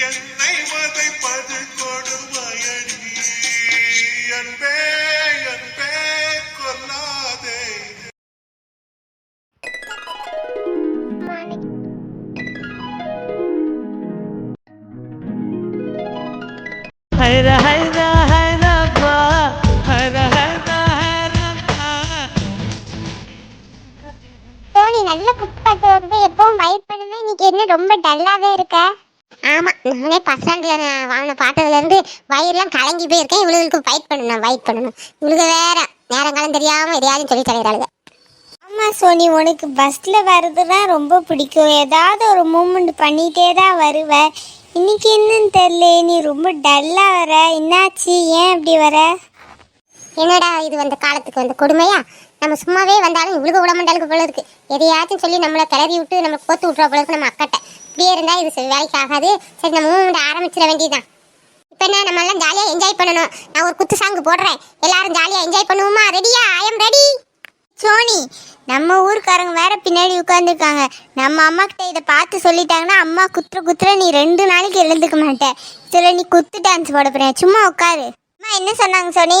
என்னை வதைப்பது கொடுமையடி அன்பே. ஆமா நானே பஸ் ஸ்டாண்ட்ல வாங்கின பாட்டதுல இருந்து வயிறுலாம் கலங்கி போயிருக்கேன். இவளுக்கு ஃபைட் பண்ணணும் ஃபைட் பண்ணணும். இவளுக்கு வேற நேரம் காலம் தெரியாம எதையாவது சொல்லி தலையிறாளுங்க ஆமா சோனி உனக்கு பஸ்ல வர்றதுனா ரொம்ப பிடிக்கும். ஏதாவது ஒரு மூமெண்ட் பண்ணிட்டே தான் வருவ. இன்னைக்கு என்னன்னு தெரியல நீ ரொம்ப டல்லா வர. என்னாச்சு? ஏன் அப்படி வர? என்னடா இது வந்த காலத்துக்கு வந்த கொடுமையா? நம்ம சும்மாவே வந்தாலும் இவளுக்கு விட மாட்டாளுக்கு போல இருக்கு. எதையாச்சும் சொல்லி நம்மளை கிளறி விட்டு நம்ம கோத்து விட்டுற போல இருக்கு நம்ம அக்கட்ட. இப்படியே இருந்தால் இது வேலைக்கு ஆகாது. சரி நம்ம மூமெண்ட் ஆரம்பிச்சிட வேண்டியதுதான். இப்போ என்ன நம்ம எல்லாம் ஜாலியாக என்ஜாய் பண்ணணும். நான் ஒரு குத்து சாங் போடுறேன். எல்லாரும் ஜாலியாக என்ஜாய் பண்ணுவோமா? ரெடியா ஐ எம் ரெடி சோனி நம்ம ஊருக்காரங்க வேற பின்னாடி உட்காந்துருக்காங்க நம்ம அம்மா கிட்ட இதை பார்த்து சொல்லிட்டாங்கன்னா அம்மா குத்துற குத்துற நீ ரெண்டு நாளைக்கு எழுந்துக்க மாட்டேன் இதில் நீ குத்து டான்ஸ் போட போறேன் சும்மா உட்காரு. அம்மா என்ன சொன்னாங்க சோனி?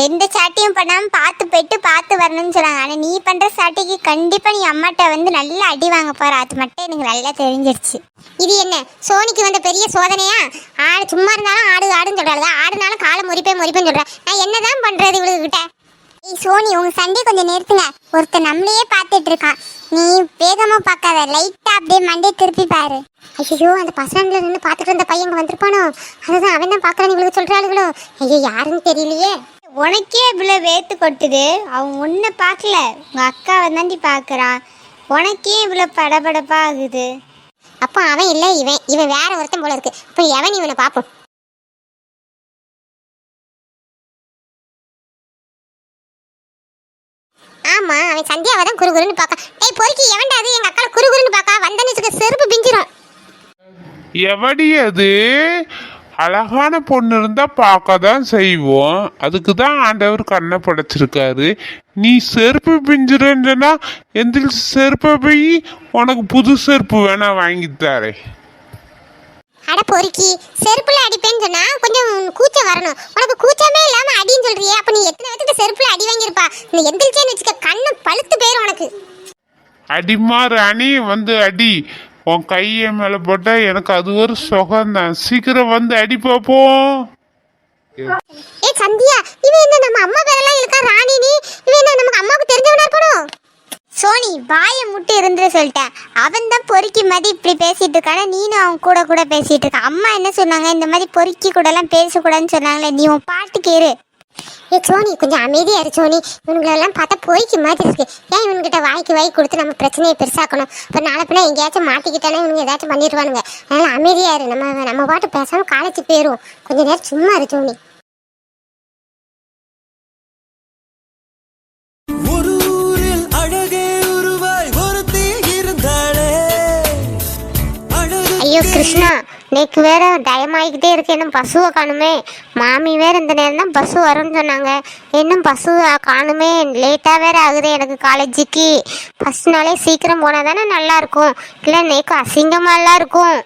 எந்த சாட்டியும் பண்ணாமல் பார்த்து போயிட்டு பார்த்து வரணும்னு சொன்னாங்க ஆனால் நீ பண்ணுற சாட்டிக்கு கண்டிப்பாக நீ அம்மாட்ட வந்து நல்லா அடி வாங்க போகிற அது மட்டும் எனக்கு நல்லா தெரிஞ்சிருச்சு. இது என்ன? சோனிக்கு வந்த பெரிய சோதனையா? ஆடு சும்மா இருந்தாலும் ஆடு ஆடுன்னு சொல்றாங்க ஆடுனாலும் காலை முறிப்பே முறிப்பேன்னு சொல்கிறேன் நான் என்னதான் தான் இவளுக்கு கிட்ட ஏய் சோனி உங்க சண்டே கொஞ்சம் நிறுத்துங்க. ஒருத்தர் நம்மளையே பார்த்துட்டு இருக்கான். நீ வேகமா பார்க்காத. லைட்டா அப்படியே மண்டே திருப்பி பாரு. ஐயோ அந்த பசங்களை நின்று பார்த்துட்டு இருந்த பையன் வந்திருப்பானோ? அதுதான் அவன் தான் பார்க்குறான்னு இவளுக்கு சொல்றாளுகளோ? ஐயோ யாருன்னு தெரியலையே. உனக்கே இவ்வளோ வேத்து கொட்டுது. அவன் ஒன்றை பார்க்கல. உங்கள் அக்காவை தாண்டி பார்க்குறான். உனக்கே இவ்வளோ படபடப்பாக ஆகுது. அப்போ அவன் இல்லை இவன் இவன் வேற ஒருத்தன் போல இருக்கு. அப்போ எவன் இவனை பார்ப்போம்? ஆமா அவன் சந்தியாவை தான் குறுகுறுன்னு பார்க்க. டேய் பொறுக்கி எவன்டா அது? எங்க அக்கால குறுகுறுன்னு பார்க்கா. வந்தன்னு செருப்பு பிஞ்சிரும். எவடி அது? அழகான பொண்ணு இருந்தா பார்க்க தான் செய்வோம். அதுக்கு தான் ஆண்டவர் கண்ணை படைச்சிருக்காரு. நீ செருப்பு பிஞ்சிருன்னு சொன்னா எந்திரிச்சு செருப்பை போய் உனக்கு புது செருப்பு வேணா வாங்கி தரேன். அட பொறுக்கி செருப்புல அடிப்பேன்னு சொன்னா கொஞ்சம் கூச்சம் வரணும். உனக்கு கூச்சமே இல்லாம அடின்னு சொல்றியே அப்ப நீ எத்தனை வச்சுட்டு செருப்புல அடி வாங்கியிருப்பா? நீ எந்திரிச்சேன்னு வச்சுக்க கண்ணு பழுத்து போயிரும் உனக்கு. அடிமா ராணி வந்து அடி. உன் கையை மேலே போட்டா எனக்கு அது ஒரு சுகம்தான். சீக்கிரம் வந்து அடி பார்ப்போம் ஏ சந்தியா இவன் என்ன நம்ம அம்மா பேரெல்லாம் இருக்கா ராணி நீ? இவன் என்ன நமக்கு அம்மாவுக்கு தெரிஞ்சவனா இருக்கணும்? சோனி வாயை முட்டு இருந்து சொல்லிட்டேன். அவன் தான் பொறுக்கி மாதிரி இப்படி பேசிட்டு இருக்கான நீனும் அவன் கூட கூட பேசிட்டு இருக்க அம்மா என்ன சொன்னாங்க? இந்த மாதிரி பொறுக்கி கூட எல்லாம் பேசக்கூடாதுன்னு சொன்னாங்களே நீ உன் பாட்டுக்கு இரு ஏ சோனி கொஞ்சம் அமைதியா இரு சோனி. இவனுங்களெல்லாம் பார்த்தா போய்க்கு மாதிரி இருக்கு. ஏன் இவன்கிட்ட வாய்க்கு வாய் கொடுத்து நம்ம பிரச்சனையை பெருசாக்கணும்? இப்போ நாளை பின்ன எங்கேயாச்சும் மாட்டிக்கிட்டானே இவனுங்க ஏதாச்சும் பண்ணிடுவானுங்க. அதனால அமைதியா இரு. நம்ம நம்ம பாட்டு பேசாம காலேஜ் போயிரும் கொஞ்ச நேரம் சும்மா இரு சோனி. கிருஷ்ணா நேக்கு வேற டயமாகிக்கிட்டே இருக்கு. இன்னும் பசுவை காணுமே. மாமி வேற இந்த நேரம் தான் பஸ்ஸு வரும்னு சொன்னாங்க. இன்னும் பசு காணுமே. லேட்டாக வேற ஆகுது எனக்கு காலேஜுக்கு. ஃபஸ்ட் நாளே சீக்கிரம் போனால் தானே நல்லா இருக்கும். இல்லை நேக்கு அசிங்கமாலாம் இருக்கும்.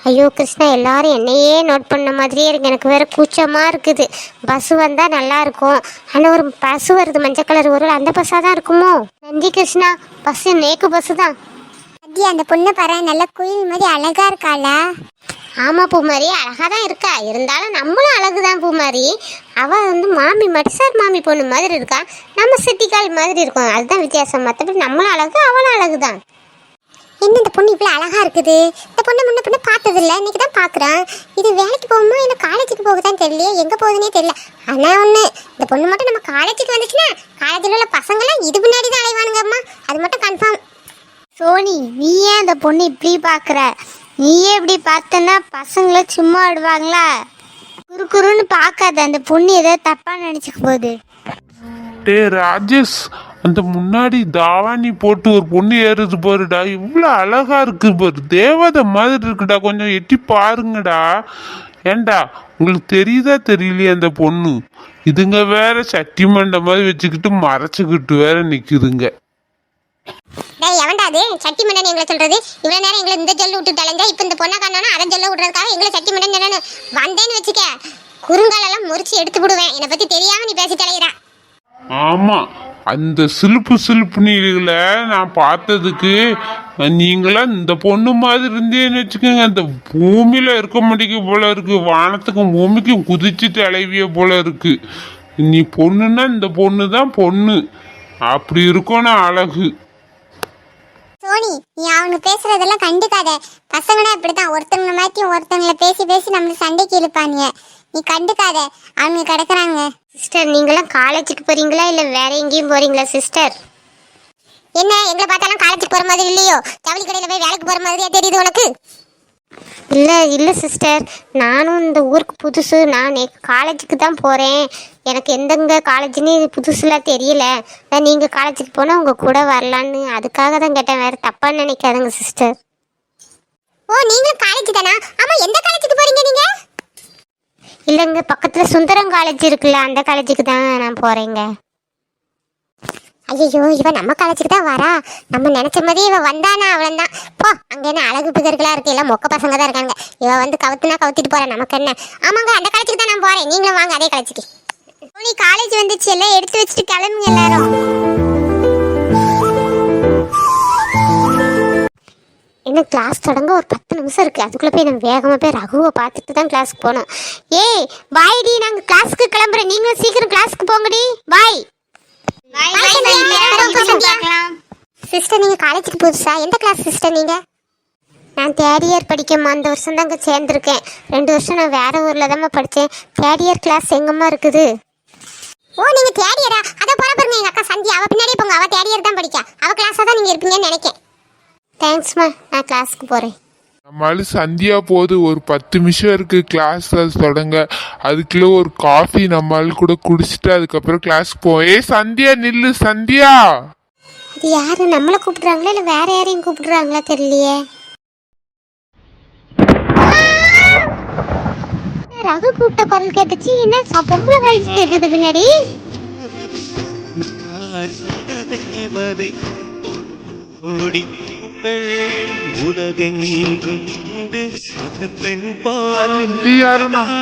ஐயோ கிருஷ்ணா எல்லாரும் என்னையே நோட் பண்ண மாதிரியே இருக்கு. எனக்கு வேற கூச்சமாக இருக்குது. பஸ் வந்தால் நல்லா இருக்கும். ஆனால் ஒரு பஸ் வருது மஞ்சள் கலர் ஒரு அந்த பஸ்ஸாக தான் இருக்குமோ? நன்றி கிருஷ்ணா. பஸ்ஸு நேக்கு பஸ்ஸு தான் அடி அந்த பொண்ணை பாரு நல்ல குயில் மாதிரி அழகா இருக்காள? ஆமா பூமாரி அழகா தான் இருக்கா. இருந்தாலும் நம்மளும் அழகுதான் பூமாரி. அவ வந்து மாமி மட்சார் மாமி பொண்ணு மாதிரி இருக்கா. நம்ம சிட்டிக்கால் மாதிரி இருக்கும். அதுதான் வித்தியாசம். மற்றபடி நம்மளும் அழகு அவளும் அழகுதான். என்ன இந்த பொண்ணு இவ்வளோ அழகா இருக்குது? இந்த பொண்ணு முன்ன பின்ன பார்த்ததில்ல. இன்னைக்கு தான் பார்க்குறேன். இது வேலைக்கு போகுமா இல்லை காலேஜுக்கு போகுதான்னு தெரியலையே. எங்கே போகுதுன்னே தெரியல. ஆனால் ஒன்று இந்த பொண்ணு மட்டும் நம்ம காலேஜுக்கு வந்துச்சுன்னா காலேஜில் உள்ள பசங்களாம் இது முன்னாடி தான் அலைவானுங்கம்மா. அது மட்டும் கன்ஃபார்ம் சோனி நீ ஏன் அந்த பொண்ணு இப்படி பார்க்குற? நீயே இப்படி பார்த்தனா பசங்கள சும்மா விடுவாங்களா? குறுக்குறுன்னு பார்க்காத அந்த பொண்ணு ஏதோ தப்பாக நினச்சிக்க போகுது. டே ராஜேஷ் அந்த முன்னாடி தாவாணி போட்டு ஒரு பொண்ணு ஏறுது பாருடா. இவ்வளோ அழகா இருக்கு பாரு. தேவதை மாதிரி இருக்குடா. கொஞ்சம் எட்டி பாருங்கடா. ஏண்டா உங்களுக்கு தெரியுதா தெரியலையே அந்த பொண்ணு? இதுங்க வேற சட்டி மண்டை மாதிரி வச்சுக்கிட்டு மறைச்சிக்கிட்டு வேற நிக்குதுங்க. டேய் சட்டி மண்டன் எங்களை சொல்றது? இவ்வளவு நேரம் எங்களை இந்த ஜொல்லு விட்டு தலைங்க இப்ப இந்த பொண்ணை காணோம்னா அதை ஜொல்ல விடுறதுக்காக எங்களை சட்டி மண்டன் சொன்னு வந்தேன்னு வச்சுக்க குறுங்காலெல்லாம் முறிச்சு எடுத்து விடுவேன். என்னை பத்தி தெரியாம நீ பேசி தலையிறா ஆமா அந்த சிலுப்பு சிலுப்பு நீர்களை நான் பார்த்ததுக்கு நீங்களாம் இந்த பொண்ணு மாதிரி இருந்தேன்னு வச்சுக்கோங்க. அந்த பூமியில இருக்க முடிக்க போல இருக்கு. வானத்துக்கும் பூமிக்கும் குதிச்சு தலைவிய போல இருக்கு. நீ பொண்ணுன்னா இந்த பொண்ணு தான் பொண்ணு. அப்படி இருக்கணும் அழகு. சோனி நீ அவங்க பேசுறதெல்லாம் கண்டுக்காத. பசங்கன்னா இப்படித்தான். ஒருத்தவங்களை மாத்தி ஒருத்தவங்களை பேசி பேசி நம்மளுக்கு சண்டைக்கு இழுப்பானுங்க. நீ கண்டுக்காத. அவங்க கிடக்குறாங்க. சிஸ்டர் நீங்களாம் காலேஜுக்கு போறீங்களா? இல்லை வேற எங்கேயும் போறீங்களா சிஸ்டர் என்ன? எங்களை பார்த்தாலும் காலேஜுக்கு போற மாதிரி இல்லையோ? ஜவுளி கடையில போய் வேலைக்கு போற மாதிரியா தெரியுது உனக்கு? இல்லை இல்லை சிஸ்டர் நானும் இந்த ஊருக்கு புதுசு. நான் காலேஜுக்கு தான் போகிறேன் எனக்கு எந்தெங்க காலேஜ்னு புதுசுலாம் தெரியல. நீங்கள் காலேஜுக்கு போனால் உங்கள் கூட வரலான்னு. அதுக்காக தான் கேட்டேன். வேறு தப்பாக நினைக்காதுங்க சிஸ்டர் ஓ நீங்களும் காலேஜ் தானா? ஆமா எந்த காலேஜுக்கு போறீங்க நீங்க? இல்லைங்க பக்கத்தில் சுந்தரம் காலேஜ் இருக்குல்ல அந்த காலேஜுக்கு தான் நான் போகிறேங்க ஐயோ இவ நம்ம காலேஜுக்கு தான் வரா. நம்ம நினைச்ச மாதிரி இவ வந்தானா தான் போ அங்க என்ன அழகு பிகர்களா இருக்கு. எல்லாம் மொக்க பசங்க தான் இருக்காங்க. இவ வந்து கவுத்துனா கவுத்திட்டு போறா நமக்கு என்ன? ஆமாங்க அந்த காலேஜுக்கு தான் நான் போறேன். நீங்களும் வாங்க அதே காலேஜுக்கு நீ காலேஜ் வந்துச்சு எல்லாம் எடுத்து வச்சுட்டு கிளம்புங்க எல்லாரும். என்ன கிளாஸ் தொடங்க ஒரு பத்து நிமிஷம் இருக்குது அதுக்குள்ளே போய் நான் வேகமாக போய் ரகுவை பார்த்துட்டு தான் கிளாஸ்க்கு போகணும் ஏய் பாய்டி நாங்கள் கிளாஸ்க்கு கிளம்புறோம் நீங்களும் சீக்கிரம் கிளாஸ்க்கு போங்கடி. பாய் சிஸ்டர் நீங்க காலேஜுக்கு புதுசா? எந்த கிளாஸ் சிஸ்டர் நீங்க? நான் தேர்ட் இயர் படிக்கம்மா அந்த வருஷம் தாங்க சேர்ந்துருக்கேன். ரெண்டு வருஷம் நான் வேற ஊரில் தாம்மா படித்தேன் தேர்ட் இயர் கிளாஸ் எங்கம்மா இருக்குது? ஓ நீங்க தேர்ட் இயரா அத போற பாருங்க எங்க அக்கா சந்தியா. அவ பின்னாடி போங்க. அவ தேர்ட் இயர் தான் படிக்கா. அவ கிளாஸா தான் நீங்க இருப்பீங்கன்னு நினைக்கேன். தேங்க்ஸ்மா நான் கிளாஸ்க்கு போகிறேன் நம்மளால சந்தியா போது ஒரு பத்து நிமிஷம் இருக்கு கிளாஸ்ல தொடங்க அதுக்குள்ள ஒரு காஃபி நம்மளால கூட குடிச்சிட்டு அதுக்கப்புறம் கிளாஸ்க்கு போவோம் ஏ சந்தியா நில்லு சந்தியா இது யாரு நம்மளை கூப்பிடுறாங்களா இல்லை வேற யாரையும் கூப்பிடுறாங்களா தெரியலையே ரகு கூப்பிட்ட குரல் கேட்டுச்சு என்ன பொம்பளை வயசு கேட்குது பின்னாடி ஓடி பெண் பால்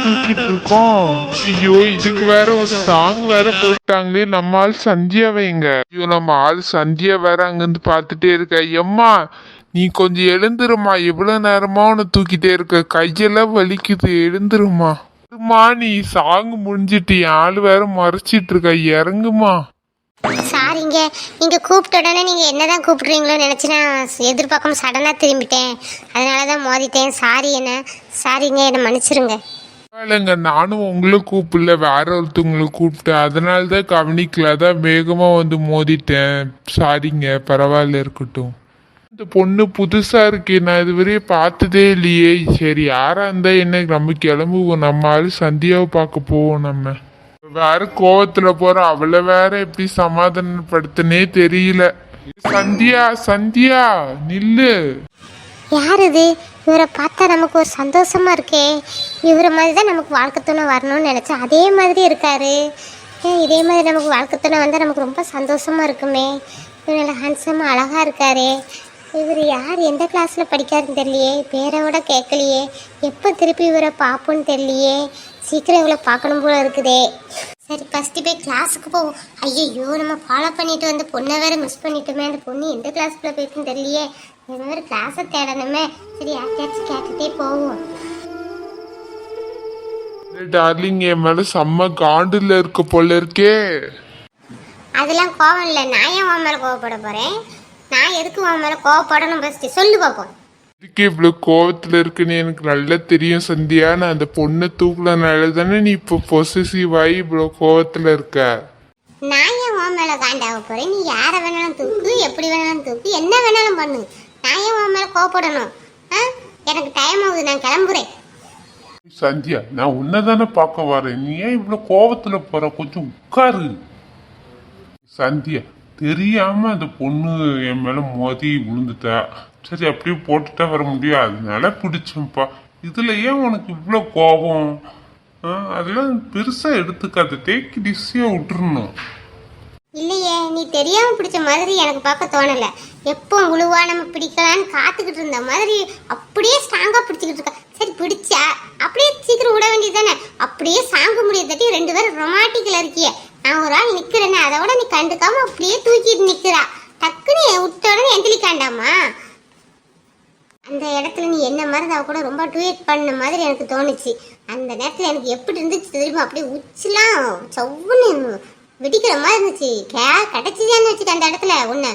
தூக்கிட்டு இருக்கோம் ஐயோ இதுக்கு வேற ஒரு சாங் வேற போட்டாங்களே. நம்ம ஆள் சந்தியா வைங்க ஐயோ நம்ம ஆள் சந்தியா வேற அங்கிருந்து பார்த்துட்டே இருக்க. எம்மா நீ கொஞ்சம் எழுந்துருமா. எவ்வளவு நேரமா உன்னை தூக்கிட்டே இருக்க? கையெல்லாம் வலிக்குது. எழுந்துருமா. நீ சாங் முடிஞ்சிட்டு ஆள் வேற மறைச்சிட்டு இருக்க. இறங்குமா. சாரிங்க நீங்கள் கூப்பிட்ட உடனே என்ன தான் கூப்பிட்றீங்களோன்னு நினச்சேன் நான் எதிர்பார்க்காம சடனாக திரும்பிட்டேன். அதனால தான் மோதிட்டேன். சாரி என்ன? சாரிங்க என்னை மன்னிச்சிருங்க. இல்லைங்க நானும் உங்களை கூப்பிடல. வேற ஒருத்தவங்களை கூப்பிட்டேன். அதனால தான் கவனிக்கல அதான் வேகமாக வந்து மோதிட்டேன். சாரிங்க பரவாயில்ல இருக்கட்டும். இந்த பொண்ணு புதுசாக இருக்கே. நான் இதுவரையும் பார்த்ததே இல்லையே. சரி யாராக இருந்தால் என்ன? நம்ம கிளம்புவோம். நம்ம ஆள் சந்தியாவை பார்க்க போவோம் நம்ம. வேற கோவத்துல போற அவளை வேற எப்படி சமாதானப்படுத்தனே தெரியல. சந்தியா சந்தியா நில்லு. யார் இது இவரை பார்த்தா நமக்கு ஒரு சந்தோஷமா இருக்கே. இவரை மாதிரி தான் நமக்கு வாழ்க்கை துணை வரணும்னு நினச்சேன் அதே மாதிரி இருக்காரு. இதே மாதிரி நமக்கு வாழ்க்கை துணை வந்தால் நமக்கு ரொம்ப சந்தோஷமா இருக்குமே. இவர் நல்லா ஹேண்ட்ஸமாக அழகாக இருக்காரு. இவர் யார்? எந்த கிளாஸில் படிக்காருன்னு தெரியலையே. பேரை விட கேட்கலையே. எப்போ திருப்பி இவரை பார்ப்போன்னு தெரியலையே. சீக்கிரம் இவளை பார்க்கணும் போல இருக்குதே. சரி ஃபஸ்ட்டு போய் கிளாஸுக்கு போவோம். ஐயோ நம்ம ஃபாலோ பண்ணிட்டு வந்து பொண்ணை வேற மிஸ் பண்ணிட்டோமே. அந்த பொண்ணு எந்த கிளாஸ்க்குள்ள போயிருக்குன்னு தெரியலையே. இந்த மாதிரி கிளாஸை தேடணுமே. சரி யார்கிட்டயாச்சும் கேட்டுட்டே போவோம். டார்லிங் என் மேல செம்ம காண்டுல இருக்க போல இருக்கே. அதெல்லாம் கோவம் இல்லை. நான் ஏன் உன் மேலே கோவப்பட போகிறேன் நான் எதுக்கு உன் மேலே கோவப்படணும் ஃபஸ்ட்டு சொல்லு பார்ப்போம் இதுக்கு இவ்வளவு கோவத்துல இருக்குன்னு எனக்கு நல்லா தெரியும் சந்தியா. நான் அந்த பொண்ணை தூக்கலனால தானே நீ இப்போ பொசசிவ் ஆகி இவ்வளவு கோவத்துல இருக்க? நான் ஏன் உன் மேலே காண்டாக போகிறேன் நீ யாரை வேணாலும் தூக்கு எப்படி வேணாலும் தூக்கு என்ன வேணாலும் பண்ணு. நான் ஏன் உன் மேலே கோவப்படணும்? ஆ? எனக்கு டைம் ஆகுது நான் கிளம்புறேன். சந்தியா நான் உன்னை தானே பார்க்க வரேன். நீ ஏன் இவ்வளோ கோவத்துல போற? கொஞ்சம் உட்காரு. சந்தியா தெரியாம அந்த பொண்ணு என் மேல மோதி விழுந்துட்டா. சரி அப்படியே போட்டுட்டா வர முடியும் அதனால பிடிச்சேன்ப்பா. இதுல ஏன் உனக்கு இவ்வளோ கோபம்? அதெல்லாம் பெருசா எடுத்துக்காத. தேக்கி டிஸியா விட்டுருணும் இல்லையே நீ தெரியாம பிடிச்ச மாதிரி எனக்கு பார்க்க தோணல. எப்போ உழுவா நம்ம பிடிக்கலான்னு காத்துக்கிட்டு இருந்த மாதிரி அப்படியே ஸ்ட்ராங்கா பிடிச்சிக்கிட்டு இருக்கா. சரி பிடிச்சா? அப்படியே சீக்கிரம் விட வேண்டியது தானே? அப்படியே சாங்க முடிய தட்டி ரெண்டு பேரும் ரொமாட்டிக்கில் இருக்கியே. நான் ஒரு ஆள் நிக்கிறேனே அதோட நீ கண்டுக்காம அப்படியே தூக்கிட்டு நிக்கிறா. டக்குன்னு விட்ட உடனே எந்திரிக்காண்டாமா? அந்த இடத்துல நீ என்ன மாதிரி அவ கூட ரொம்ப ட்வீட் பண்ண மாதிரி எனக்கு தோணுச்சு. அந்த நேரத்தில் எனக்கு எப்படி இருந்துச்சு தெரியுமா? அப்படியே உச்சிலாம் சவுன்னு வெடிக்கிற மாதிரி இருந்துச்சு. கே கிடச்சிதான்னு வச்சுக்க அந்த இடத்துல. உன்னை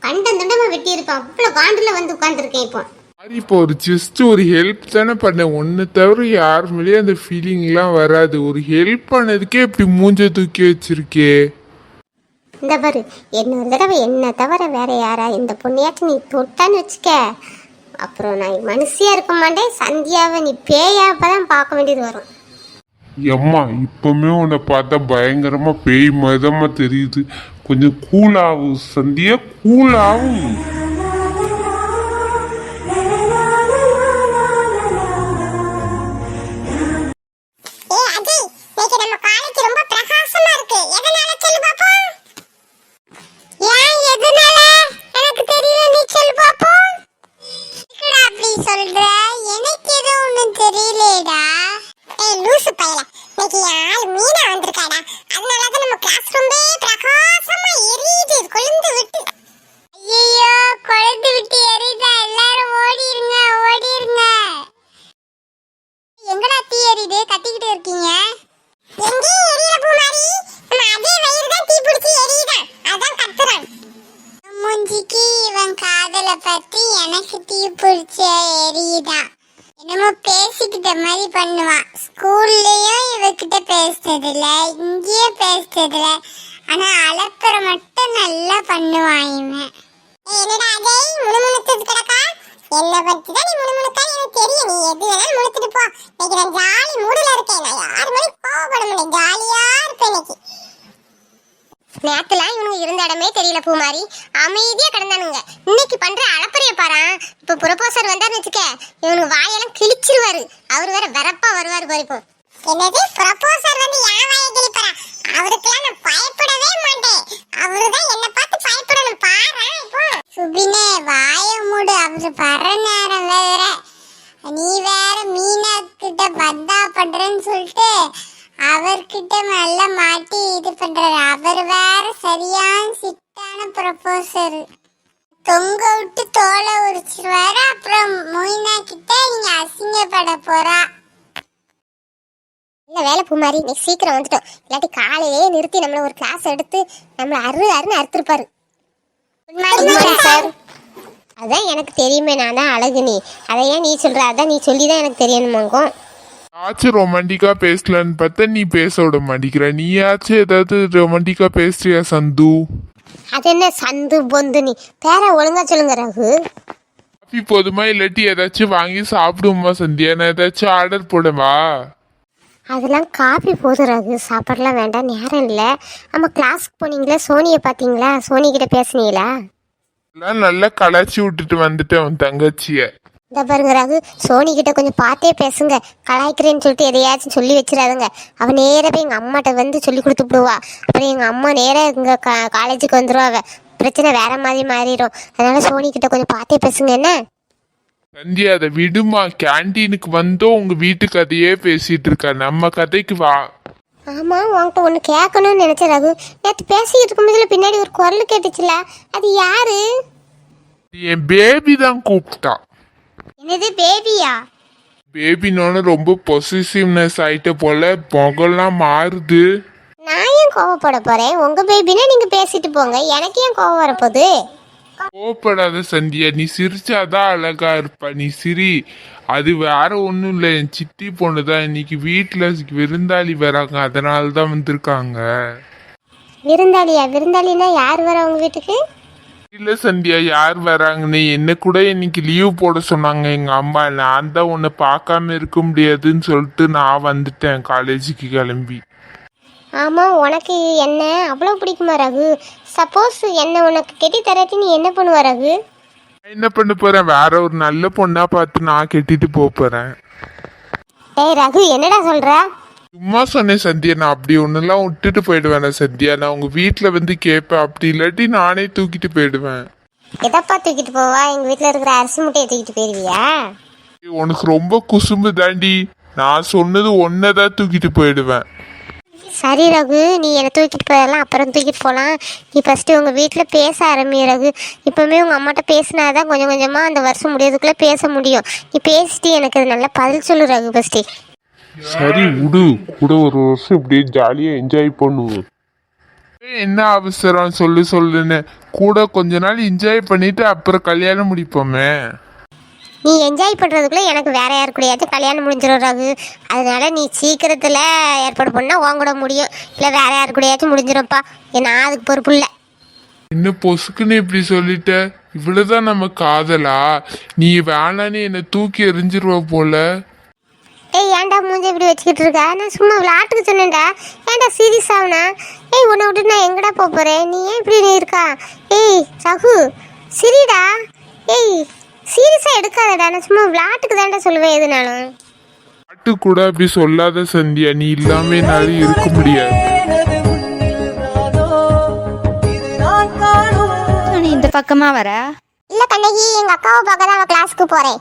கண்டம் துண்டமாக வெட்டியிருப்பான். அவ்வளோ காண்டில் வந்து உட்காந்துருக்கேன் இப்போ. மாதிரி இப்போ ஒரு ஜஸ்ட் ஒரு ஹெல்ப் தானே பண்ணேன். ஒன்று தவிர யார் மேலேயும் அந்த ஃபீலிங்லாம் வராது. ஒரு ஹெல்ப் பண்ணதுக்கே இப்படி மூஞ்ச தூக்கி வச்சிருக்கே. இந்த பாரு இன்னொரு தடவை என்ன தவிர வேற யாரா? இந்த பொண்ணையாச்சும் நீ தொட்டான்னு வச்சுக்க. அப்புறம் நான் மனுஷியா இருக்க மாட்டேன். சந்தியாவை நீ பேயாப்ப தான் பார்க்க வேண்டியது வரும். எம்மா இப்பவுமே உன்னை பார்த்தா பயங்கரமா பேய் மதமா தெரியுது. கொஞ்சம் கூல் ஆகும் சந்தியா. கூல் என் காதல பத்தி எனக்கு தீ பிடிச்ச எரியுதான் என்னமோ பேசிக்கிட்ட மாதிரி பண்ணுவான் ஸ்கூல்லயும் இவகிட்ட பேசுறதில்ல இங்கேயே பேசுறதில்ல ஆனா அலப்பற மட்டும் நல்லா பண்ணுவான் இவன். ஏய், என்னடா அஜய் முணுமுணுத்துட்டு கிடக்கா? என்ன பத்தி தான் நீ முணுமுணுக்கான்னு எனக்கு தெரியும். நீ எது வேணாலும் முணுத்துட்டு போ. இன்னைக்கு நான் ஜாலி மூடுல இருக்கேன். நான் யாரு மணி கோவப்பட முடியல ஜாலியா இருப்பேன் இன்னைக்கு. நேத்துலாம் இவனுங்க இருந்த இடமே தெரியல பூமாரி. அமைதியா கிடந்தானுங்க. இன்னைக்கு பண்ற அளப்பரிய பாரா. இப்ப ப்ரொபோசர் வந்தாருன்னு வச்சுக்க இவனுக்கு வாயெல்லாம் கிழிச்சிருவாரு. அவர் வேற வெறப்பா வருவாரு பாரு என்னது? ப்ரொபோசர் வந்து என் வாயை கிழிப்பறா அவருக்கெல்லாம் நான் பயப்படவே மாட்டேன். அவருதான் என்ன பார்த்து பயப்படணும். பாரு இப்போ. சுபினே வாய மூடு. அவரு வர நேரம் வேற. நீ வேற மீனா கிட்ட பந்தா பண்றேன்னு சொல்லிட்டு அவர்கிட்ட நல்லா மாட்டி இது பண்றாரு. அவர் வேற சரியான சிட்டான ப்ரொபோசர் தொங்க விட்டு தோலை உரிச்சிருவாரு. அப்புறம் மொய்னா கிட்ட நீங்க அசிங்கப்பட போறா. இல்ல வேலை பூமாரி. இன்னைக்கு சீக்கிரம் வந்துட்டோம். இல்லாட்டி காலையிலேயே நிறுத்தி நம்மள ஒரு கிளாஸ் எடுத்து நம்மள அரு அருன்னு அறுத்திருப்பாரு. சார் அதான் எனக்கு தெரியுமே. நான் தான் அழகு நீ அதை ஏன் நீ சொல்ற. அதான் நீ சொல்லி தான் எனக்கு தெரியணுமாங்கும் ஆச்சும் ரொமான்டிக்கா பேசலான்னு பார்த்தா நீ பேச விட மாட்டேங்கிற. நீயாச்சும் ஏதாவது ரொமான்டிக்கா பேசுறியா சந்து? அது என்ன சந்து பொந்து நீ பேர ஒழுங்கா சொல்லுங்க ரகு. காஃபி போதுமா இல்லாட்டி ஏதாச்சும் வாங்கி சாப்பிடுமா சந்தியா? நான் ஏதாச்சும் ஆர்டர் போடவா? அதெல்லாம் காபி போதும் ரகு. சாப்பாடுலாம் வேண்டாம் நேரம் இல்லை. நம்ம கிளாஸ்க்கு போனீங்களா? சோனியை பார்த்தீங்களா? சோனி கிட்ட பேசுனீங்களா? எல்லாம் நல்லா கலாச்சி விட்டுட்டு வந்துட்டேன் உன் தங்கச்சிய. இந்த பாருங்க ரகு சோனி கிட்ட கொஞ்சம் பார்த்தே பேசுங்க. கலாய்க்கிறேன்னு சொல்லிட்டு எதையாச்சும் சொல்லி வச்சிடாதுங்க. அவ நேரா போய் எங்க அம்மாட்ட வந்து சொல்லி கொடுத்து விடுவா. அப்புறம் எங்க அம்மா நேரா எங்க கா- காலேஜுக்கு வந்துருவா அவ. பிரச்சனை வேற மாதிரி மாறிடும். அதனால சோனி கிட்ட கொஞ்சம் பார்த்தே பேசுங்க என்ன? சந்தியா அதை விடுமா? கேண்டீனுக்கு வந்தோ உங்க வீட்டு கதையே பேசிட்டு இருக்கா. நம்ம கதைக்கு வா. ஆமா உன்கிட்ட ஒன்று கேட்கணும்னு நினைச்சேன் ரகு. நேற்று பேசிக்கிட்டு இருக்கும்போதுல பின்னாடி ஒரு குரல் கேட்டுச்சுல. அது யாரு? என் பேபி தான் கூப்பிட்டா. என்னது பேபியா பேபினோன்னு ரொம்ப பொசிசிவ்னஸ் ஆயிட்ட போல முகம்லாம் மாறுது. நான் ஏன் கோவப்பட போறேன்? உங்க பேபினா நீங்க பேசிட்டு போங்க. எனக்கு ஏன் கோவம் வரப்போகுது? கோவப்படாத சந்தியா நீ சிரிச்சாதான் அழகா இருப்ப. நீ சிரி. அது வேற ஒண்ணும் இல்ல. என் சித்தி பொண்ணு தான். இன்னைக்கு வீட்டுல விருந்தாளி வராங்க. அதனால தான் வந்திருக்காங்க. விருந்தாளியா? விருந்தாளினா யார் வர உங்க வீட்டுக்கு? இல்ல சந்தியா யார் வராங்கன்னு என்ன கூட இன்னைக்கு லீவ் போட சொன்னாங்க. எங்க அம்மா நான் தான் உன்னை பார்க்காம இருக்க முடியாதுன்னு சொல்லிட்டு நான் வந்துட்டேன் காலேஜுக்கு கிளம்பி. ஆமாம் உனக்கு என்ன? அவ்வளோ பிடிக்குமா ரகு? சப்போஸ் என்ன உனக்கு கெட்டி தராட்டி நீ என்ன பண்ணுவ ரகு? நான் என்ன பண்ண போறேன்? வேற ஒரு நல்ல பொண்ணா பார்த்து நான் கெட்டிட்டு போக போறேன். ஏய் ரகு என்னடா சொல்ற? சும்மா சொன்னேன் சந்தியா நான் அப்படி ஒன்னெல்லாம் விட்டுட்டு போயிடுவேன் சந்தியா. நான் உங்க வீட்ல வந்து கேட்பேன். அப்படி இல்லாட்டி நானே தூக்கிட்டு போயிடுவேன். எதப்பா தூக்கிட்டு போவா? எங்கள் வீட்டில் இருக்கிற அரிசி முட்டையை தூக்கிட்டு போயிருவியா? ஏய், உனக்கு ரொம்ப குசும்பு தாண்டி நான் சொன்னது ஒன்னதான் தூக்கிட்டு போயிடுவேன். சரி ரகு நீ என்னை தூக்கிட்டு போயிடலாம் அப்புறம் தூக்கிட்டு போகலாம் நீ ஃபஸ்ட்டு உங்கள் வீட்டில் பேச ஆரம்பி ரகு. இப்போவுமே உங்கள் அம்மாட்ட பேசினா தான் கொஞ்சம் கொஞ்சமாக அந்த வருஷம் முடியறதுக்குள்ளே பேச முடியும். நீ பேசிட்டு எனக்கு அது நல்லா பதில் சொல்லு ரகு ஃபஸ்ட்டு சரி விடு. கூட ஒரு வருஷம் இப்படியே ஜாலியா என்ஜாய் பண்ணுவோம். என்ன அவசரம்? சொல்லு சொல்லுன்னு. கூட கொஞ்ச நாள் என்ஜாய் பண்ணிட்டு அப்புறம் கல்யாணம் முடிப்போமே. நீ என்ஜாய் பண்ணுறதுக்குள்ளே எனக்கு வேற யார் கூடயாவது கல்யாணம் முடிஞ்சிடும் ரகு. அதனால நீ சீக்கிரத்தில் ஏற்பாடு பண்ணால் உன் கூட முடியும். இல்லை வேற யார் கூடயாச்சும் முடிஞ்சிடும்ப்பா நான் அதுக்கு பொறுப்பு இல்லை. என்ன பொசுக்குன்னு இப்படி சொல்லிட்ட? இவ்வளவுதான் நம்ம காதலா? நீ வேணான்னு என்னை தூக்கி எறிஞ்சிருவ போல. ஏய் ஏன்டா மூஞ்ச இப்படி வச்சுக்கிட்டு இருக்க? நான் சும்மா விளாட்டுக்கு சொன்னேன்டா. ஏன்டா சீரியஸ் ஆகுனா ஏய் உன்னை விட்டு நான் எங்கடா போக போகிறேன் நீ ஏன் இப்படி நீ இருக்கா? ஏய் ரகு சிரிடா. ஏய் சீரியஸாக எடுக்காதடா. நான் சும்மா விளாட்டுக்கு தான்டா சொல்லுவேன் எதுனாலும். பாட்டு கூட அப்படி சொல்லாத சந்தியா. நீ இல்லாம என்னால இருக்க முடியாது. நீ இந்த பக்கமா வர? இல்லை கண்ணகி எங்கள் அக்காவை பார்க்க தான் அவள் கிளாஸுக்கு போகிறேன்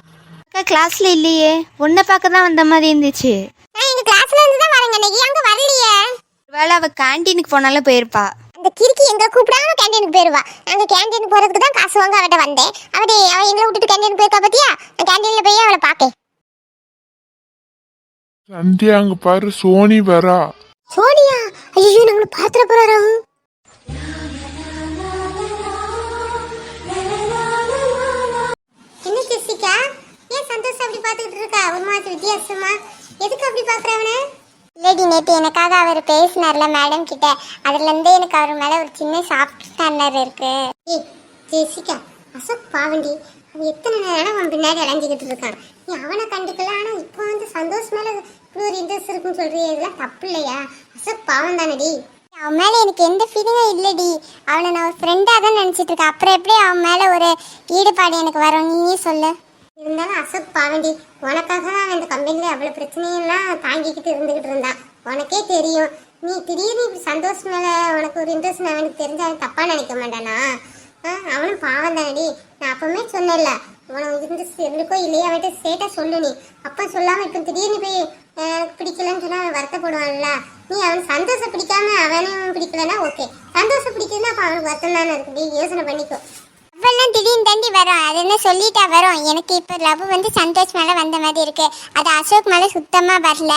அக்கா கிளாஸ்ல இல்லையே. உன்னை பார்க்க தான் வந்த மாதிரி இருந்துச்சு. நான் எங்கள் கிளாஸ்ல இருந்து தான் வரேன் கண்ணகி. அங்கே வரலையே? வேலை அவ கேண்டீனுக்கு போனாலும் போயிருப்பா. அந்த கிறுக்கி எங்களை கூப்பிடாம கேண்டீனுக்கு போயிருவா. நாங்க கேண்டீனுக்கு போறதுக்கு தான் காசு வாங்க அவட்ட வந்தேன். அவட்ட அவ எங்களை விட்டுட்டு கேண்டீனுக்கு போயிருக்கா பாத்தியா? நான் கேண்டீன்ல போய் அவளை பாக்கேன் சந்தியா அங்க பாரு சோனி வரா. சோனியா? ஐயோ நாங்களை பாத்திர போறாரு என்ன ஜெசிகா? சந்தோஷம் அப்படி பார்த்துக்கிட்டு இருக்கா? ஒரு மாதிரி வித்தியாசமா? எதுக்கு அப்படி பார்க்குறவனே லேடி நேற்று எனக்காக அவர் பேசினார்ல மேடம் கிட்ட. அதுல இருந்தே எனக்கு அவர் மேல ஒரு சின்ன சாஃப்ட் கார்னர் இருக்கு. ஏய் ஜெசிகா அசோக் பாவண்டி அவன் எத்தனை நேரம் அவன் பின்னாடி அலைஞ்சிக்கிட்டு இருக்கான்? நீ அவனை கண்டுக்கலாம் ஆனா இப்போ வந்து சந்தோஷ் மேல இப்படி ஒரு இன்ட்ரெஸ்ட் இருக்குன்னு சொல்றியே இதெல்லாம் தப்பு இல்லையா? அசோக் பாவம் தானடி? அவன் மேலே எனக்கு எந்த ஃபீலிங்கும் இல்லைடி. அவனை நான் ஒரு ஃப்ரெண்டாக தான் நினச்சிட்டு இருக்கேன். அப்புறம் எப்படி அவன் மேலே ஒரு ஈடுபாடு எனக்கு வரும்? நீயே சொல்லு. இருந்தாலும் அசோக் பாவண்டி உனக்காக தான் அவன் இந்த கம்பெனில அவ்வளோ பிரச்சனையெல்லாம் தாங்கிக்கிட்டு இருந்துகிட்டு இருந்தான். உனக்கே தெரியும். நீ திடீர்னு இப்படி சந்தோஷ் மேலே உனக்கு ஒரு இன்ட்ரெஸ்ட் அவனுக்கு தெரிஞ்சு அவன் தப்பாக நினைக்க மாட்டானா? அவனும் பாவம் தானடி. நான் அப்பவுமே சொன்னேன்ல உனக்கு இன்ட்ரெஸ்ட் இருக்கோ இல்லையா அவன்கிட்ட ஸ்டேட்டாக சொல்லு நீ. அப்போ சொல்லாமல் இப்போ திடீர்னு போய் எனக்கு பிடிக்கலன்னு சொன்னா அவன் வருத்தப்படுவான்ல. நீ அவன் சந்தோஷம் பிடிக்காம அவனையும் பிடிக்கலன்னா ஓகே சந்தோஷம் பிடிக்கலன்னா அப்போ அவனுக்கு வருத்தம் தானே இருக்குது யோசனை பண்ணிக்கோ. அவெல்லாம் திடீர்னு தாண்டி வரும். அது என்ன சொல்லிட்டா வரும். எனக்கு இப்போ லவ் வந்து சந்தோஷ் மேலே வந்த மாதிரி இருக்கு. அது அசோக் மேலே சுத்தமாக வரல.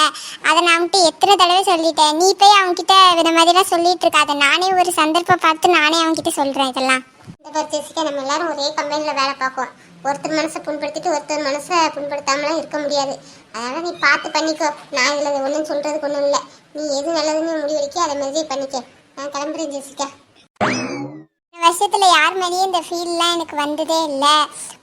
அதை நான் அவன்கிட்ட எத்தனை தடவை சொல்லிட்டேன்? நீ போய் அவன்கிட்ட இந்த மாதிரிலாம் சொல்லிட்டு இருக்க அதை நானே ஒரு சந்தர்ப்பம் பார்த்து நானே அவன்கிட்ட சொல்கிறேன் இதெல்லாம். இந்த ஜெசிகா நம்ம எல்லாரும் ஒரே கம்பெனியில் வேலை பார்ப்போம் ஒருத்தர் மனசை புண்படுத்திட்டு ஒருத்தர் மனசை புண்படுத்தாமலாம் இருக்க முடியாது. அதனால் நீ பார்த்து பண்ணிக்கோ. நான் இதில் ஒன்றும் சொல்கிறதுக்கு ஒன்றும் இல்லை. நீ எது நல்லதுன்னு முடிவெடுக்கி அதை மாதிரி பண்ணிக்க. நான் கிளம்புறேன் ஜெசிகா. வருஷத்துல யார் மேலேயும் இந்த ஃபீல்லாம் எனக்கு வந்ததே இல்லை.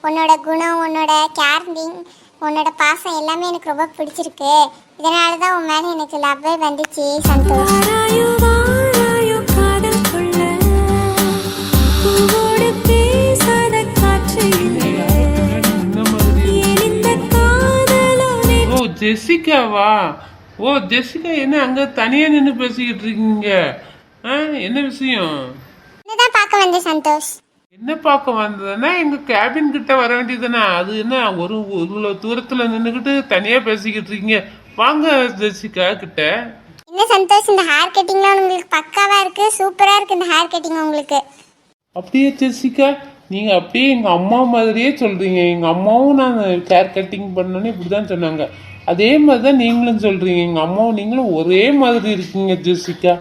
உன்னோட குணம் உன்னோட கேரிங் உன்னோட பாசம் எல்லாமே எனக்கு ரொம்ப பிடிச்சிருக்கு. இதனால தான் உன் மேலே எனக்கு லவ்வே வந்துச்சு. சந்தோஷ் வாராயோ வாராயோ காதல் கொள்ள பூவோடு பேசாத காற்று இல்லை ஏன் இந்த காதலோ ஓ ஜெசிகாவா? ஓ ஜெசிகா என்ன அங்க தனியா நின்று பேசிக்கிட்டு இருக்கீங்க? ஆ, என்ன விஷயம்? பார்க்க வந்தேன் சந்தோஷ். என்ன பார்க்க வந்ததுன்னா எங்க கேபின் கிட்ட வர வேண்டியதுதானே அது என்ன ஒரு ஒரு தூரத்துல நின்றுக்கிட்டு தனியா பேசிக்கிட்டு இருக்கீங்க. வாங்க ஜெசிகா கிட்ட. என்ன சந்தோஷ் இந்த ஹேர் கட்டிங்லாம் உங்களுக்கு பக்காவா இருக்கு? சூப்பரா இருக்கு இந்த ஹேர் கட்டிங் உங்களுக்கு. அப்படியே ஜெசிகா நீங்க அப்படியே எங்க அம்மா மாதிரியே சொல்றீங்க. எங்க அம்மாவும் நான் ஹேர் கட்டிங் பண்ணணும்னு இப்படிதான் சொன்னாங்க. அதே மாதிரி தான் நீங்களும் சொல்றீங்க. எங்க அம்மாவும் நீங்களும் ஒரே மாதிரி இருக்கீங்க ஜெசிகா.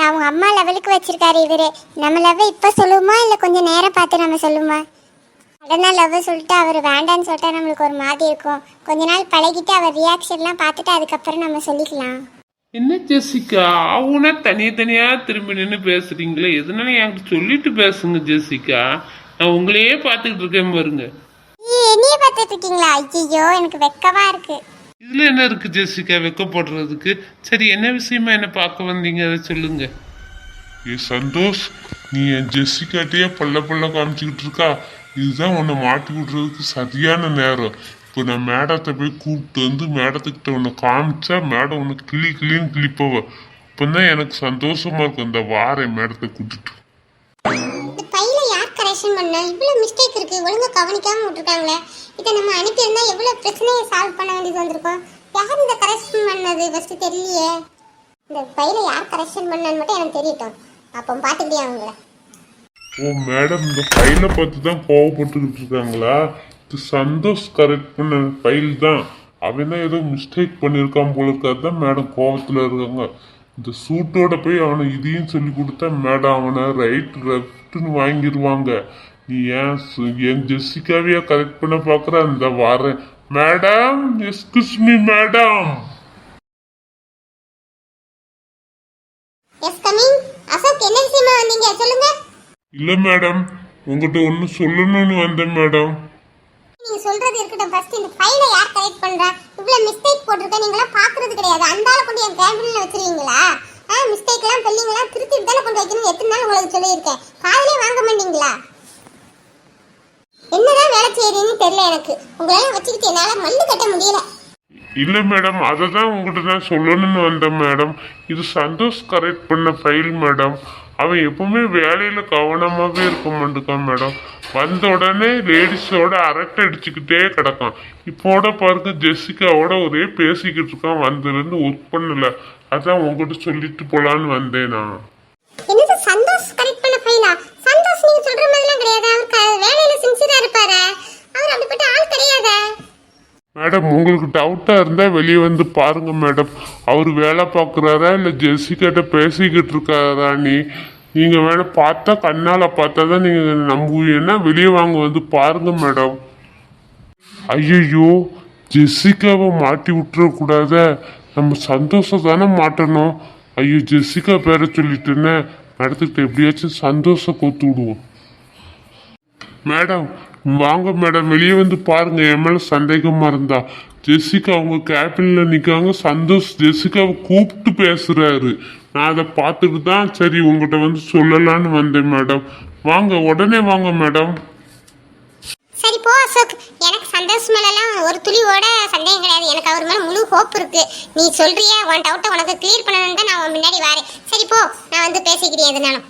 நம்மள அவங்க அம்மா லெவலுக்கு வச்சிருக்காரு இவரு. நம்ம லவ் இப்போ சொல்லுவோமா இல்லை கொஞ்சம் நேரம் பார்த்து நம்ம சொல்லுமா உடனே லவ் சொல்லிட்டு அவர் வேண்டான்னு சொல்லிட்டா நம்மளுக்கு ஒரு மாதிரி இருக்கும். கொஞ்ச நாள் பழகிட்டு அவர் ரியாக்ஷன்லாம் பார்த்துட்டு அதுக்கப்புறம் நம்ம சொல்லிக்கலாம். என்ன ஜெசிகா? ஆவுனா தனியா திரும்பி நின்று பேசுறீங்களே? எதுனாலும் என்கிட்ட சொல்லிட்டு பேசுங்க ஜெசிகா? நான் உங்களையே பார்த்துக்கிட்டு இருக்கேன் பாருங்க. என்னைய பார்த்துட்டு இருக்கீங்களா? ஐயோ எனக்கு வெக்கமா இருக்கு. இதுல என்ன இருக்கு ஜெசிகா? வெக்கப்படுறதுக்கு சரி என்ன விஷயமா என்ன பார்க்க வந்தீங்க? அதை சொல்லுங்க. ஏ சந்தோஷ் நீ என் ஜெசிகாட்டையே பல்ல பல்ல காமிச்சுக்கிட்டு இருக்கா? இதுதான் உன்னை மாட்டி விடுறதுக்கு சரியான நேரம். இப்போ நான் மேடத்தை போய் கூப்பிட்டு வந்து மேடத்துக்கிட்ட உன்னை காமிச்சா மேடம் உன்னை கிளி கிளின்னு கிளிப்பவ. இப்போதான் எனக்கு சந்தோஷமா இருக்கும். இந்த வாரை மேடத்தை கூட்டிட்டு. கரெக்ஷன் பண்ணா இவ்வளவு மிஸ்டேக் இருக்கு. ஒழுங்காக கவனிக்காமல் விட்டுருக்காங்களே. இதை நம்ம அனுப்பியிருந்தா எவ்வளவு பிரச்சனையை சால்வ் பண்ண வேண்டியது வந்திருக்கும்? யார் இந்த கரெக்ஷன் பண்ணது? ஃபஸ்ட்டு தெரியலையே. இந்த பையில யார் கரெக்ஷன் பண்ணான்னு மட்டும் எனக்கு தெரியட்டும். அப்போ பார்த்துக்கிட்டே அவங்கள ஓ மேடம் இந்த ஃபைலை பார்த்து தான் கோவப்பட்டுக்கிட்டு இருக்காங்களா? இது சந்தோஷ் கரெக்ட் பண்ண ஃபைல் தான் அவன் தான் ஏதோ மிஸ்டேக் பண்ணியிருக்கான் போல இருக்காது தான் மேடம் கோவத்தில் இருக்காங்க. இந்த சூட்டோட போய் அவனை இதையும் சொல்லி கொடுத்தா மேடம் அவனை ரைட் லெஃப்ட்னு வாங்கிடுவாங்க நீ ஏன் என் ஜெஸ்ஸிக்காவையே கரெக்ட் பண்ண பார்க்குற அந்த வாரேன் மேடம் எஸ்கியூஸ் மீ மேடம். இல்லை மேடம். உங்ககிட்ட ஒன்று சொல்லணும்னு வந்தேன் மேடம். நீங்க சொல்றது இருக்கட்டும். ஃபர்ஸ்ட் இந்த ஃபைலை யார் கலெக்ட் பண்றா? இவ்வளவு மிஸ்டேக் போட்டிருக்க? நீங்களா பாக்குறது கிடையாது. அந்த ஆளை கொண்டு என் கேபின்ல வச்சிருவீங்களா? ஆ மிஸ்டேக் எல்லாம் பிள்ளைங்களா திருத்தி தானே கொண்டு வைக்கணும். எத்தனை நாள் உங்களுக்கு சொல்லியிருக்கேன். காதலே வாங்க மாட்டீங்களா? என்னதான் வேலை செய்யறீங்கன்னு தெரியல எனக்கு. உங்களால வச்சுக்கிட்டு என்னால மல்லு கட்ட முடியல. இல்ல மேடம் அதை தான் உங்கள்கிட்ட தான் சொல்லணும்னு வந்தேன் மேடம் இது சந்தோஷ் கரெக்ட் பண்ண ஃபைல் மேடம் அவன் எப்பவுமே வேலையில கவனமாவே இருக்க மாட்டேக்கான் மேடம் வந்த உடனே லேடிஸோட அரட்டை அடிச்சுக்கிட்டே கிடக்கான். இப்போட பாருங்க ஜெசிகாவோட ஒரே பேசிக்கிட்டு இருக்கான் வந்ததுலேருந்து ஒர்க் பண்ணல. அதான் உங்ககிட்ட சொல்லிட்டு போலான்னு வந்தேன் நான். என்னது சந்தோஷ் கரெக்ட் பண்ண ஃபைலா சந்தோஷ் நீங்க சொல்ற மாதிரிலாம் கிடையாது. அவர் க- வேலையில சின்சியரா இருப்பாரு. அவர் அப்படிப்பட்ட ஆள் கிடையாதே. மேடம் உங்களுக்கு டவுட்டாக இருந்தால் வெளியே வந்து பாருங்க மேடம். அவர் வேலை பார்க்குறாரா இல்லை ஜெசிகிட்ட பேசிக்கிட்டு இருக்காரா நீ? நீங்கள் வேணால் பார்த்தா கண்ணால் பார்த்தா தான் நீங்கள் நம்புவீங்கன்னா வெளியே வாங்க வந்து பாருங்க மேடம் ஐயையோ ஜெசிகாவை மாட்டி விட்டுறக்கூடாத. நம்ம சந்தோஷம் தானே மாட்டணும். ஐயோ ஜெசிகா பேரை சொல்லிட்டுன்னு மேடத்துக்கிட்ட எப்படியாச்சும் சந்தோஷம் கொத்து விடுவோம். மேடம் வாங்க மேடம். வெளியே வந்து பாருங்க. என் மேலே சந்தேகமாக இருந்தா. ஜெசிகா அவங்க கேபினில் நிற்காங்க சந்தோஷ் ஜெசிகாவை கூப்பிட்டு பேசுகிறாரு நான் அதை பார்த்துட்டு தான் சரி உங்ககிட்ட வந்து சொல்லலான்னு வந்தேன் மேடம். வாங்க உடனே வாங்க மேடம். சரி போ அசோக். எனக்கு சந்தோஷ் மேலலாம் ஒரு துளியோட சந்தேகம் கிடையாது. எனக்கு அவர் மேலே முழு ஹோப் இருக்கு. நீ சொல்றியா? உன் டவுட்டை உனக்கு கிளியர் பண்ணணும் தான் நான் முன்னாடி வரேன். சரி போ. நான் வந்து பேசிக்கிறேன் எதுனாலும்.